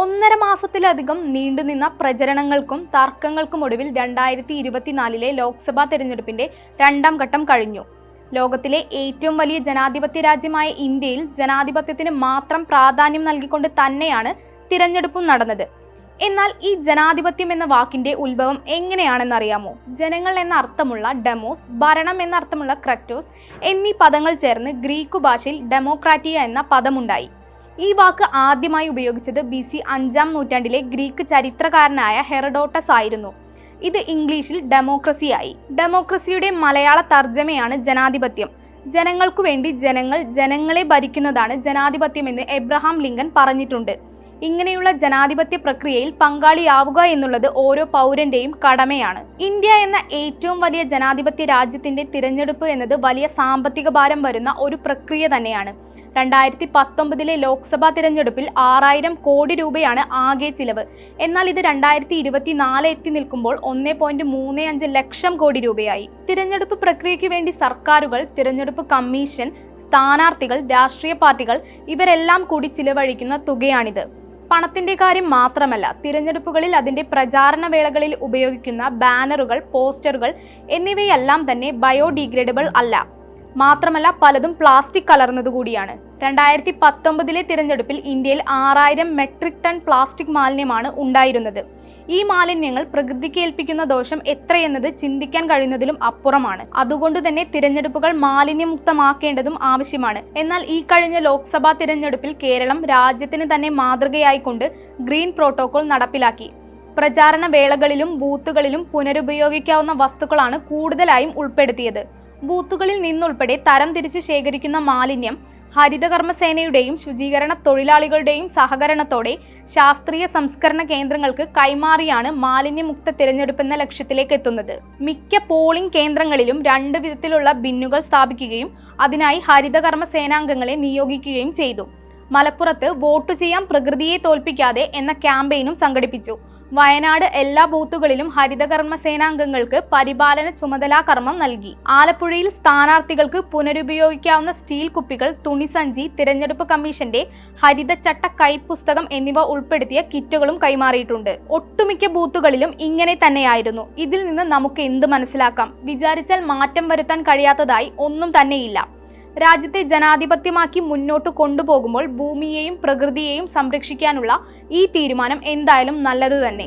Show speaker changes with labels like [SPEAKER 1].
[SPEAKER 1] ഒന്നര മാസത്തിലധികം നീണ്ടുനിന്ന പ്രചരണങ്ങൾക്കും തർക്കങ്ങൾക്കും ഒടുവിൽ രണ്ടായിരത്തി ഇരുപത്തിനാലിലെ ലോക്സഭാ തെരഞ്ഞെടുപ്പിന്റെ രണ്ടാം ഘട്ടം കഴിഞ്ഞു. ലോകത്തിലെ ഏറ്റവും വലിയ ജനാധിപത്യ രാജ്യമായ ഇന്ത്യയിൽ ജനാധിപത്യത്തിന് മാത്രം പ്രാധാന്യം നൽകിക്കൊണ്ട് തന്നെയാണ് തിരഞ്ഞെടുപ്പും നടന്നത്. എന്നാൽ ഈ ജനാധിപത്യം എന്ന വാക്കിന്റെ ഉത്ഭവം എങ്ങനെയാണെന്നറിയാമോ? ജനങ്ങൾ എന്ന അർത്ഥമുള്ള ഡെമോസ് ഭരണം എന്ന അർത്ഥമുള്ള ക്രറ്റോസ് എന്നീ പദങ്ങൾ ചേർന്ന് ഗ്രീക്കു ഭാഷയിൽ ഡെമോക്രാറ്റിയ എന്ന പദമുണ്ടായി. ഈ വാക്ക് ആദ്യമായി ഉപയോഗിച്ചത് ബി സി അഞ്ചാം നൂറ്റാണ്ടിലെ ഗ്രീക്ക് ചരിത്രകാരനായ ഹെറഡോട്ടസ് ആയിരുന്നു. ഇത് ഇംഗ്ലീഷിൽ ഡെമോക്രസിയായി ഡെമോക്രസിയുടെ മലയാള തർജമയാണ് ജനാധിപത്യം. ജനങ്ങൾക്കു വേണ്ടി ജനങ്ങൾ ജനങ്ങളെ ഭരിക്കുന്നതാണ് ജനാധിപത്യമെന്ന് എബ്രഹാം ലിങ്കൻ പറഞ്ഞിട്ടുണ്ട്. ഇങ്ങനെയുള്ള ജനാധിപത്യ പ്രക്രിയയിൽ പങ്കാളിയാവുക എന്നുള്ളത് ഓരോ പൗരന്റെയും കടമയാണ്. ഇന്ത്യ എന്ന ഏറ്റവും വലിയ ജനാധിപത്യ രാജ്യത്തിന്റെ തിരഞ്ഞെടുപ്പ് എന്നത് വലിയ സാമ്പത്തിക ഭാരം വരുന്ന ഒരു പ്രക്രിയ തന്നെയാണ്. രണ്ടായിരത്തി പത്തൊമ്പതിലെ ലോക്സഭാ തിരഞ്ഞെടുപ്പിൽ ആറായിരം കോടി രൂപയാണ് ആകെ ചിലവ്. എന്നാൽ ഇത് രണ്ടായിരത്തി ഇരുപത്തിനാല് എത്തി നിൽക്കുമ്പോൾ ഒന്നേ പോയിന്റ് മൂന്ന് അഞ്ച് ലക്ഷം കോടി രൂപയായി. തിരഞ്ഞെടുപ്പ് പ്രക്രിയയ്ക്ക് വേണ്ടി സർക്കാരുകൾ തിരഞ്ഞെടുപ്പ് കമ്മീഷൻ സ്ഥാനാർത്ഥികൾ രാഷ്ട്രീയ പാർട്ടികൾ ഇവരെല്ലാം കൂടി ചിലവഴിക്കുന്ന തുകയാണിത്. പണത്തിന്റെ കാര്യം മാത്രമല്ല തിരഞ്ഞെടുപ്പുകളിൽ അതിന്റെ പ്രചാരണ വേളകളിൽ ഉപയോഗിക്കുന്ന ബാനറുകൾ പോസ്റ്ററുകൾ എന്നിവയെല്ലാം തന്നെ ബയോഡിഗ്രേഡബിൾ അല്ല. മാത്രമല്ല പലതും പ്ലാസ്റ്റിക് കലർന്നതുകൂടിയാണ് രണ്ടായിരത്തി പത്തൊമ്പതിലെ തിരഞ്ഞെടുപ്പിൽ ഇന്ത്യയിൽ ആറായിരം മെട്രിക് ടൺ പ്ലാസ്റ്റിക് മാലിന്യമാണ് ഉണ്ടായിരുന്നത്. ഈ മാലിന്യങ്ങൾ പ്രകൃതിക്ക് ഏൽപ്പിക്കുന്ന ദോഷം എത്രയെന്നത് ചിന്തിക്കാൻ കഴിയുന്നതിലും അപ്പുറമാണ്. അതുകൊണ്ട് തന്നെ തിരഞ്ഞെടുപ്പുകൾ മാലിന്യമുക്തമാക്കേണ്ടതും ആവശ്യമാണ്. എന്നാൽ ഈ കഴിഞ്ഞ ലോക്സഭാ തിരഞ്ഞെടുപ്പിൽ കേരളം രാജ്യത്തിന് തന്നെ മാതൃകയായിക്കൊണ്ട് ഗ്രീൻ പ്രോട്ടോകോൾ നടപ്പിലാക്കി. പ്രചാരണ വേളകളിലും ബൂത്തുകളിലും പുനരുപയോഗിക്കാവുന്ന വസ്തുക്കളാണ് കൂടുതലായും ഉൾപ്പെടുത്തിയത്. ബൂത്തുകളിൽ നിന്നുൾപ്പെടെ തരം തിരിച്ച് ശേഖരിക്കുന്ന മാലിന്യം ഹരിതകർമ്മസേനയുടെയും ശുചീകരണ തൊഴിലാളികളുടെയും സഹകരണത്തോടെ ശാസ്ത്രീയ സംസ്കരണ കേന്ദ്രങ്ങൾക്ക് കൈമാറിയാണ് മാലിന്യമുക്ത തിരഞ്ഞെടുപ്പ് എന്ന ലക്ഷ്യത്തിലേക്ക് എത്തുന്നത്. മിക്ക പോളിംഗ് കേന്ദ്രങ്ങളിലും രണ്ട് വിധത്തിലുള്ള ബിന്നുകൾ സ്ഥാപിക്കുകയും അതിനായി ഹരിതകർമ്മ സേനാംഗങ്ങളെ നിയോഗിക്കുകയും ചെയ്തു. മലപ്പുറത്ത് വോട്ട് ചെയ്യാൻ പ്രകൃതിയെ തോൽപ്പിക്കാതെ എന്ന ക്യാമ്പയിനും സംഘടിപ്പിച്ചു. വയനാട് എല്ലാ ബൂത്തുകളിലും ഹരിതകർമ്മ സേനാംഗങ്ങൾക്ക് പരിപാലന ചുമതലാ കർമ്മം നൽകി. ആലപ്പുഴയിൽ സ്ഥാനാർത്ഥികൾക്ക് പുനരുപയോഗിക്കാവുന്ന സ്റ്റീൽ കുപ്പികൾ തുണിസഞ്ചി തിരഞ്ഞെടുപ്പ് കമ്മീഷന്റെ ഹരിതചട്ട കൈപ്പുസ്തകം എന്നിവ ഉൾപ്പെടുത്തിയ കിറ്റുകളും കൈമാറിയിട്ടുണ്ട്. ഒട്ടുമിക്ക ബൂത്തുകളിലും ഇങ്ങനെ തന്നെയായിരുന്നു. ഇതിൽ നിന്ന് നമുക്ക് എന്ത് മനസ്സിലാക്കാം? വിചാരിച്ചാൽ മാറ്റം വരുത്താൻ കഴിയാത്തതായി ഒന്നും തന്നെയില്ല. രാജ്യത്തെ ജനാധിപത്യമാക്കി മുന്നോട്ട് കൊണ്ടുപോകുമ്പോൾ ഭൂമിയെയും പ്രകൃതിയെയും സംരക്ഷിക്കാനുള്ള ഈ തീരുമാനം എന്തായാലും നല്ലത് തന്നെ.